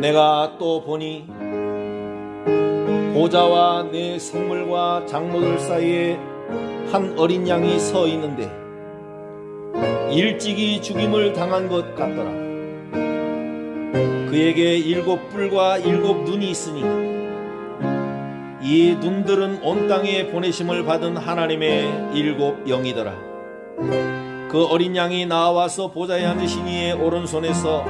내가 또 보니 보좌와 내 생물과 장로들 사이에 한 어린 양이 서 있는데 일찍이 죽임을 당한 것 같더라. 그에게 일곱 뿔과 일곱 눈이 있으니 이 눈들은 온 땅에 보내심을 받은 하나님의 일곱 영이더라. 그 어린 양이 나와서 보좌에 앉으신 이의 오른손에서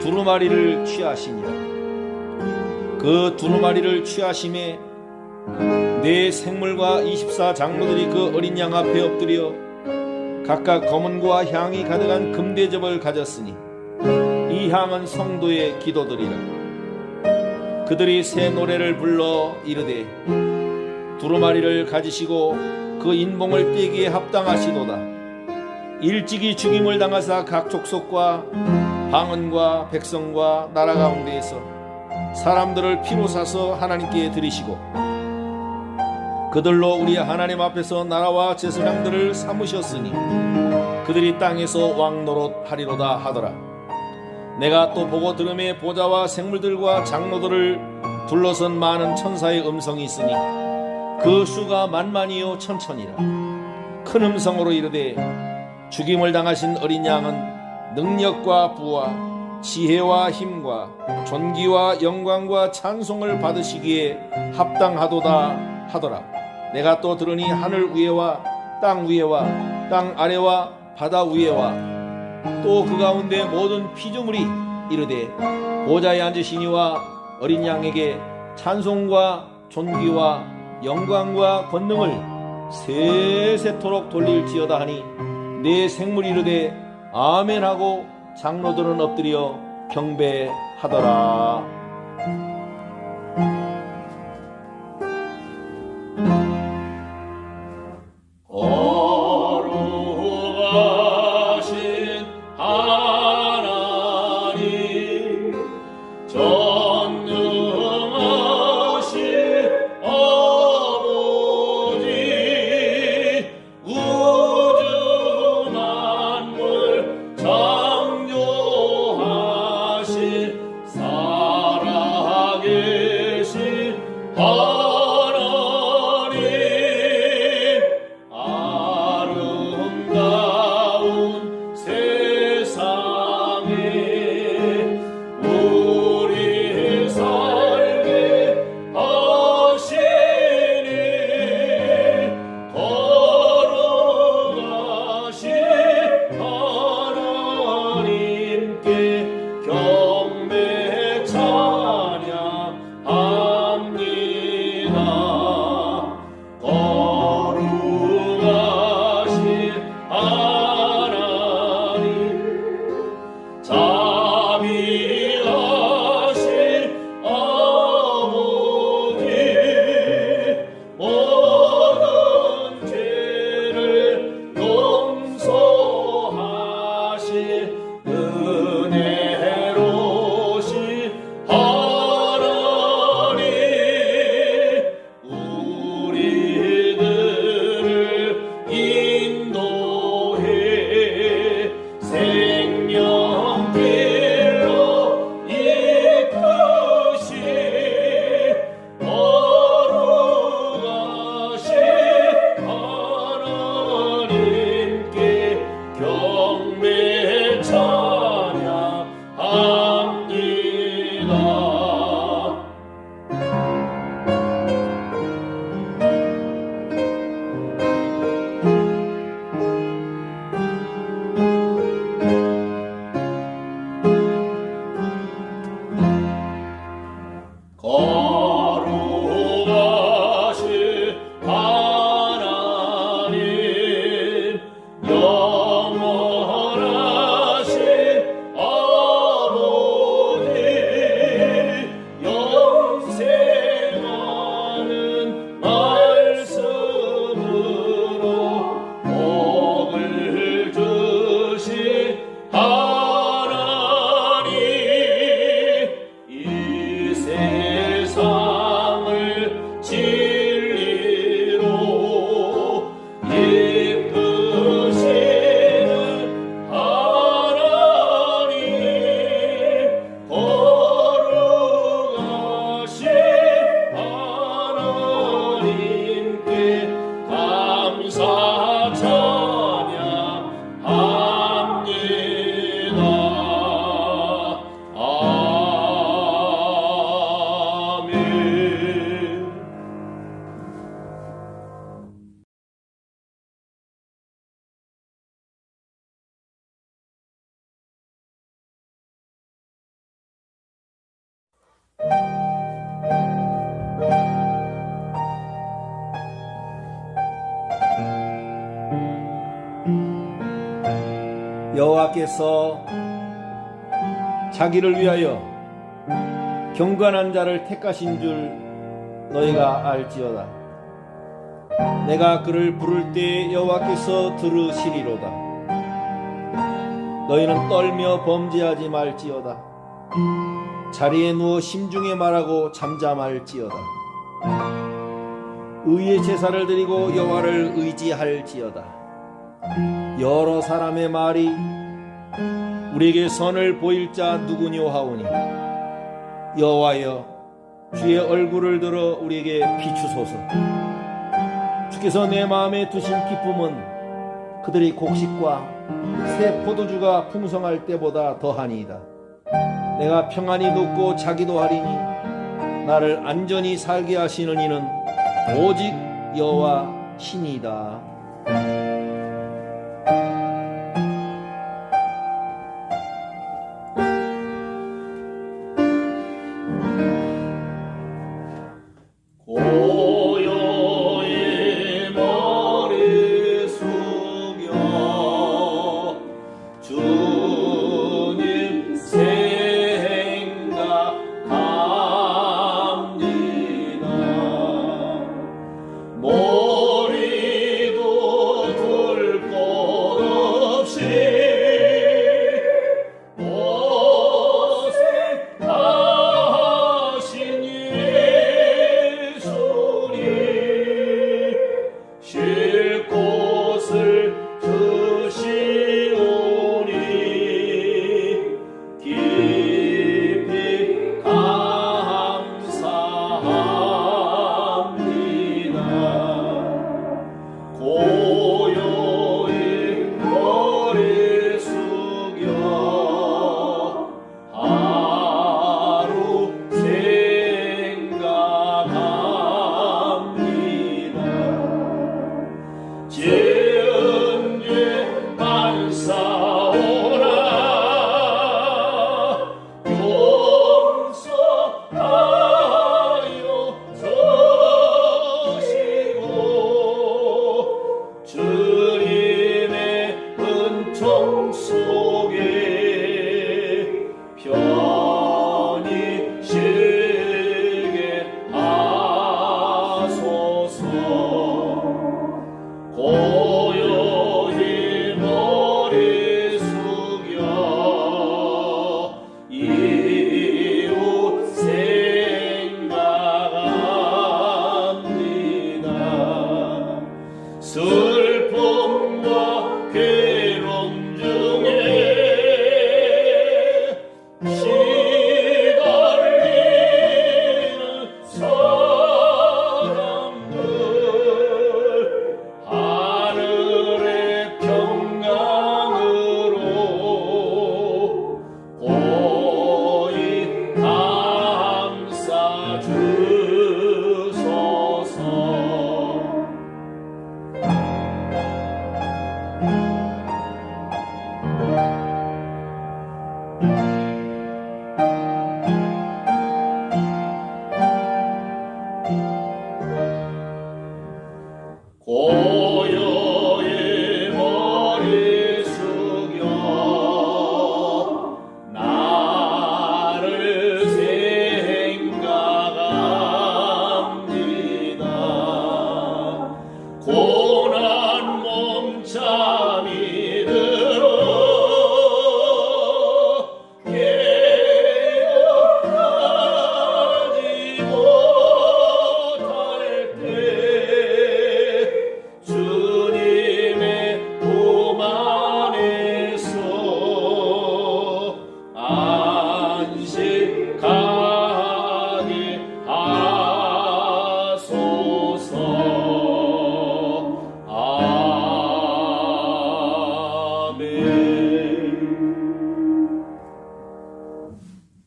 두루마리를 취하시니라. 그 두루마리를 취하심에 네 생물과 24 장로들이 그 어린 양 앞에 엎드려 각각 검은과 향이 가득한 금대접을 가졌으니 이 향은 성도의 기도들이라. 그들이 새 노래를 불러 이르되 두루마리를 가지시고 그 인봉을 떼기에 합당하시도다. 일찍이 죽임을 당하사 각 족속과 방언과 백성과 나라 가운데에서 사람들을 피로 사서 하나님께 드리시고 그들로 우리 하나님 앞에서 나라와 제사장들을 삼으셨으니 그들이 땅에서 왕노릇 하리로다 하더라 내가 또 보고 들음에 보좌와 생물들과 장로들을 둘러선 많은 천사의 음성이 있으니 그 수가 만만이요 천천이라 큰 음성으로 이르되 죽임을 당하신 어린 양은 능력과 부와 지혜와 힘과 존귀와 영광과 찬송을 받으시기에 합당하도다 하더라. 내가 또 들으니 하늘 위에와 땅 위에와 땅 아래와 바다 위에와 또 그 가운데 모든 피조물이 이르되 보좌에 앉으시니와 어린 양에게 찬송과 존귀와 영광과 권능을 세세토록 돌릴지어다 하니 내 생물이 이르되 아멘 하고 장로들은 엎드려 경배하더라. 여호와께서 자기를 위하여 경건한 자를 택하신 줄 너희가 알지어다. 내가 그를 부를 때 여호와께서 들으시리로다. 너희는 떨며 범죄하지 말지어다. 자리에 누워 심중에 말하고 잠잠할지어다. 의의 제사를 드리고 여호와를 의지할지어다. 여러 사람의 말이 우리에게 선을 보일 자 누구뇨 하오니 여호와여 주의 얼굴을 들어 우리에게 비추소서 주께서 내 마음에 두신 기쁨은 그들이 곡식과 새 포도주가 풍성할 때보다 더하니이다 내가 평안히 눕고 자기도 하리니 나를 안전히 살게 하시는 이는 오직 여호와 신이다 dois. 五